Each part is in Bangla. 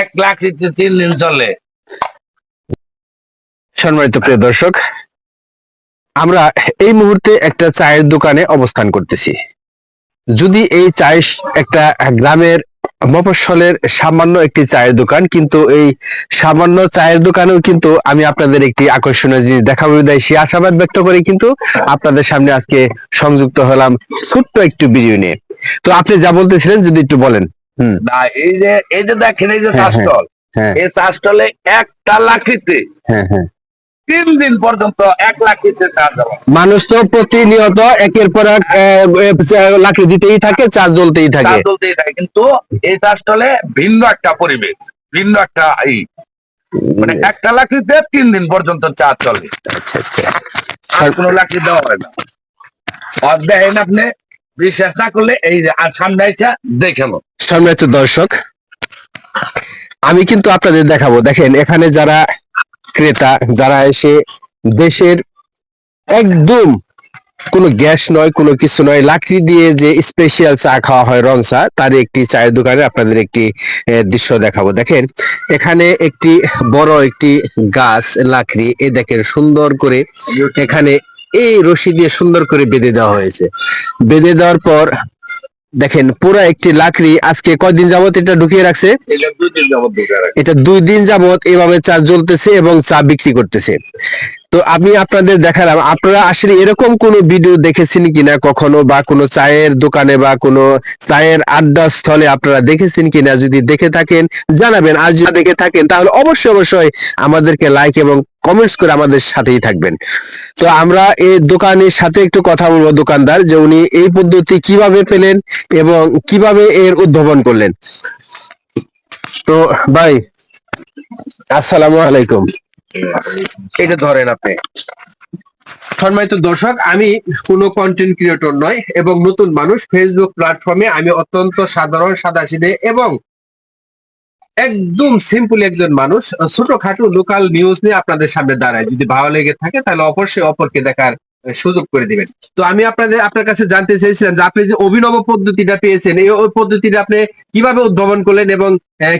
এক লাখ লিটার তিন দিন চলে। সম্মানিত প্রিয় দর্শক, আমরা এই মুহূর্তে একটা চায়ের দোকানে অবস্থান করতেছি। যদি এই চায়ের একটা গ্রামের মফস্বলের সামান্য একটি চায়ের দোকান, কিন্তু এই সামান্য চায়ের দোকানেও কিন্তু আমি আপনাদের একটি আকর্ষণীয় জিনিস দেখাবো, বিদায় সে আশাবাদ ব্যক্ত করে, কিন্তু আপনাদের সামনে আজকে সংযুক্ত হলাম ছোট্ট একটু ভিডিও নিয়ে। তো আপনি যা বলতেছিলেন, যদি একটু বলেন। না এই যে এই যে দেখেন এই যে হ্যাঁ, চা হ্যাঁ। এই চা স্টলে একটা লাখিতে হ্যাঁ হ্যাঁ। তিন দিন পর্যন্ত এক লাখ লিটার চা মানুষ তো প্রতিনিয়ত একের পর এক লাকড়ি দিতেই থাকে চার্জ জ্বলতেই থাকে। চলতেই থাকে কিন্তু এই চা স্টলে ভিন্ন একটা পরিবেশ ভিন্ন একটা এই মানে একটা লাখিতে তিন দিন পর্যন্ত চা চলে। আচ্ছা আচ্ছা। আর কোনো লাখি দেওয়া হয় না। দেখেন আপনি বিশ্বাস না করলে এই আর সামনে আইসা দেখেন সম্মানিত দর্শক। আমি কিন্তু আপনাদের দেখাবো। দেখেন এখানে যারা ক্রেতা যারা এসে দেশের একদম কোনো গ্যাস নয় কোনো কিছু নয় লাকড়ি দিয়ে যে স্পেশাল চা খাওয়া হয় রং চা তার একটি চায়ের দোকানে আপনাদের একটি দৃশ্য দেখাবো। দেখেন এখানে একটি বড় একটি গাছ লাকড়ি এ দেখেন সুন্দর করে এখানে এই রশি দিয়ে সুন্দর করে বেঁধে দেওয়া হয়েছে। বেঁধে দেওয়ার পর দেখেন পুরো একটি লাকড়ি আজকে কয়দিন যাবত এটা ঢুকিয়ে রাখছে? এটা দুই দিন যাবত এভাবে চা জ্বলতেছে এবং চা বিক্রি করতেছে। তো আমি আপনাদের দেখালাম, আপনারা আসলে এরকম কোনো ভিডিও দেখেছেন কিনা কখনো বা কোনো চায়ের দোকানে বা কোনো চায়ের আড্ডা স্থলে আপনারা দেখেছেন কিনা? যদি দেখে থাকেন, জানাবেন। আর যদি দেখে থাকেন, তাহলে অবশ্যই অবশ্যই আমাদেরকে লাইক এবং কমেন্টস করে আমাদের সাথেই থাকবেন। তো আমরা এই দোকানের সাথে একটু কথা বলব দোকানদার, যে উনি এই পদ্ধতি কীভাবে পেলেন এবং কীভাবে এর উদ্ভাবন করলেন। তো ভাই, আসসালামু আলাইকুম। এটা ধরেন আপনি। সম্মানিত দর্শক, আমি কোনো কন্টেন্ট ক্রিয়েটর নয় এবং নতুন মানুষ। ফেসবুক প্ল্যাটফর্মে আমি অত্যন্ত সাধারণ, সাদাসিধে এবং একদম সিম্পল একজন মানুষ। ছোটখাটো লোকাল নিউজ নিয়ে আপনাদের সামনে দাঁড়ায় যদি ভালো লেগে থাকে, তাহলে অবশ্যই অপরকে দেখার সুযোগ করে দিবেন। তো আমি আপনাদের, আপনার কাছে জানতে চাইছিলাম যে আপনি যে অভিনব পদ্ধতিটা পেয়েছেন, এই পদ্ধতিটা আপনি কীভাবে উদ্ভাবন করলেন এবং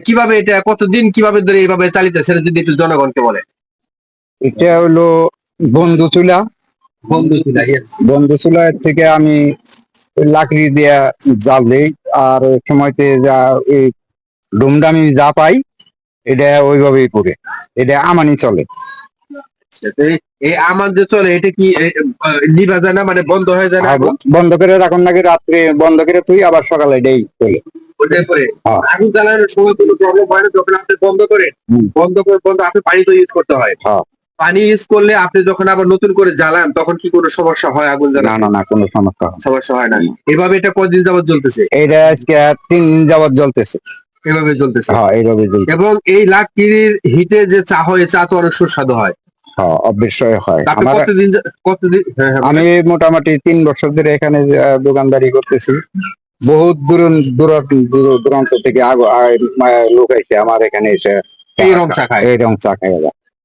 কীভাবে এটা, কতদিন কীভাবে ধরে এইভাবে চালিতেছেন, যদি একটু জনগণকে বলেন। এটা হলো বন্ধু চুলা। বন্ধু ছিল বন্ধু থেকে আমি ওই লাকড়ি দিয়া জাল দিই। আর সময়তে যা এই ডুমডামি যা পাই এটা ওইভাবেই করে এটা আমানি চলে। এই আমার যে চলে এটা কি নিভা যায় না? মানে বন্ধ হয়ে যায় না আগুন? বন্ধ করে রাখুন নাকি রাত্রে বন্ধ করে তুই আবার সকালে এটাই চলে। করে হ্যাঁ। আগুন জ্বালানোর সময় কোনো প্রবলেম হয় না যখন আপনি বন্ধ করেন বন্ধ করে বন্ধ আপনি পানি তো ইউজ করতে হয়। হ্যাঁ। পানি ইউজ করলে আপনি যখন আবার নতুন করে জ্বালান তখন কি কোনো সমস্যা হয় আগুন না না না কোনো সমস্যা হয় সমস্যা হয় না। এভাবে এটা কদিন যাবত জ্বলতেছে? এটা আজকে তিন দিন যাবৎ জ্বলতেছে। এভাবে জ্বলতেছে? হ্যাঁ এইভাবে জ্বলছে এবং এই লাকিরির হিটে যে চা হয় চা তো অনেক সুস্বাদু হয়। হ্যাঁ অবশ্যই হয়। আমার কতদিন কতদিন হ্যাঁ, হ্যাঁ, আমি মোটামুটি তিন বছর ধরে এখানে দোকানদারি করতেছি। বহুত দূর দূর দূর- দূরান্ত থেকে আগ- লোক এসে আমার এখানে এসে এই রং চা খায়। এই রং চা খায়।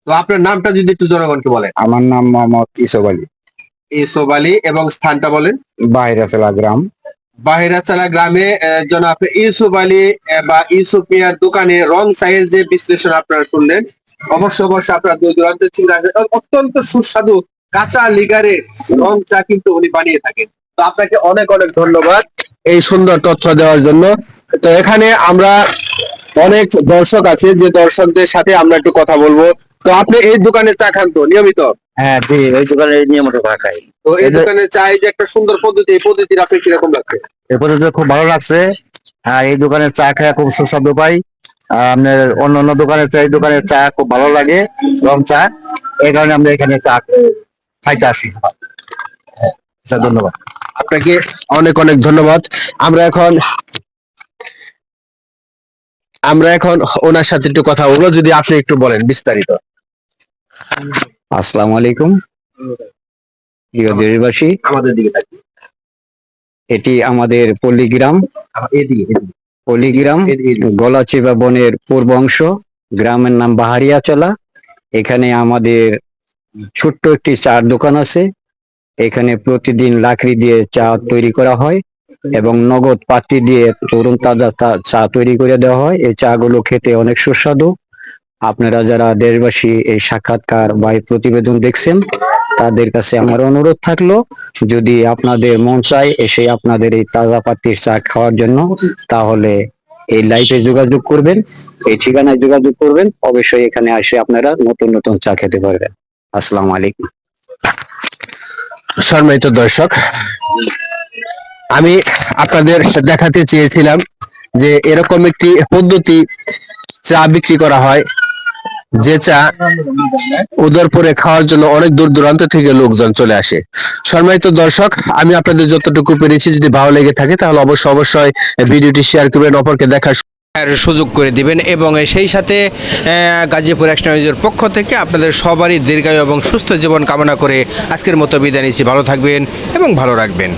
তো আপনার নামটা যদি একটু জনগণকে বলেন। আমার নাম মোহাম্মদ ইসব আলী। ইসব আলী এবং স্থানটা বলেন। বাহিরাচলা গ্রাম। বাহিরাচালা গ্রামে জনাব ইউসুফ আলী বা ইউসুফ মিয়ার দোকানে রং চায়ের যে বিশ্লেষণ আপনারা শুনলেন অবশ্য অবশ্য আপনারা দূর দূরান্ত চিন্তা অত্যন্ত সুস্বাদু কাঁচা লিগারে রং চা কিন্তু উনি বানিয়ে থাকেন। তো আপনাকে অনেক অনেক ধন্যবাদ এই সুন্দর তথ্য দেওয়ার জন্য। তো এখানে আমরা অনেক দর্শক আছে যে দর্শকদের সাথে আমরা একটু কথা বলব। তো আপনি এই দোকানে চা খান তো নিয়মিত? হ্যাঁ জি এই দোকানে নিয়মিত চা খাই। তো এই দোকানে চাই যে একটা সুন্দর পদ্ধতি এই পদ্ধতির আপনি কীরকম লাগছে? এই পদ্ধতি খুব ভালো লাগছে। আর এই দোকানে চা খায় খুব সুস্বাদু পাই আর আপনার অন্য অন্য দোকানের চা এই দোকানের চা খুব ভালো লাগে রং চা। এই কারণে আমরা এখানে চা খাইতে আসি। হ্যাঁ, ধন্যবাদ। আপনাকে অনেক অনেক ধন্যবাদ। আমরা এখন আমরা এখন ওনার সাথে একটু কথা বলব যদি আপনি একটু বলেন বিস্তারিত। আসসালামু আলাইকুম। প্রিয় দেশবাসী আমাদের দিকে। এটি আমাদের পল্লীগ্রাম। পল্লীগ্রাম। গলাচিপা বনের পূর্ব অংশ গ্রামের নাম বাহারিয়াচলা এখানে আমাদের ছোট্ট একটি চার দোকান আছে। এখানে প্রতিদিন লাকড়ি দিয়ে চা তৈরি করা হয়। এবং নগদ পাত্রি দিয়ে তরুণ তাজা চা- তৈরি করে দেওয়া হয়। এই চা গুলো খেতে অনেক সুস্বাদু। আপনারা যারা দেশবাসী এই সাক্ষাৎকার বা এই প্রতিবেদন দেখছেন, তাদের কাছে আমার অনুরোধ থাকল, যদি আপনাদের মন চায় এসে আপনাদের এই তাজা পাত্রির চা খাওয়ার জন্য, তাহলে এই লাইফে যোগাযোগ করবেন, এই ঠিকানায় যোগাযোগ করবেন, অবশ্যই এখানে এসে আপনারা নতুন নতুন চা খেতে পারবেন। আসসালামু আলাইকুম। সম্মানিত দর্শক আমি আপনাদের দেখাতে চেয়েছিলাম যে এরকম একটি পদ্ধতি চা বিক্রি করা হয়, যে চা উদরপুরে খাওয়ার জন্য অনেক দূর দূরান্ত থেকে লোকজন চলে আসে। সম্মানিত দর্শক, আমি আপনাদের যতটুকু পেরেছি, যদি ভালো লেগে থাকে, তাহলে অবশ্যই অবশ্যই ভিডিওটি শেয়ার করবেন, অপরকে দেখার সুযোগ করে দিবেন এবং সেই সাথে গাজীপুর এক্সটেনজের পক্ষ থেকে আপনাদের সবারই দীর্ঘায়ু এবং সুস্থ জীবন কামনা করে আজকের মতো বিদায় নিচ্ছি। ভালো থাকবেন এবং ভালো রাখবেন।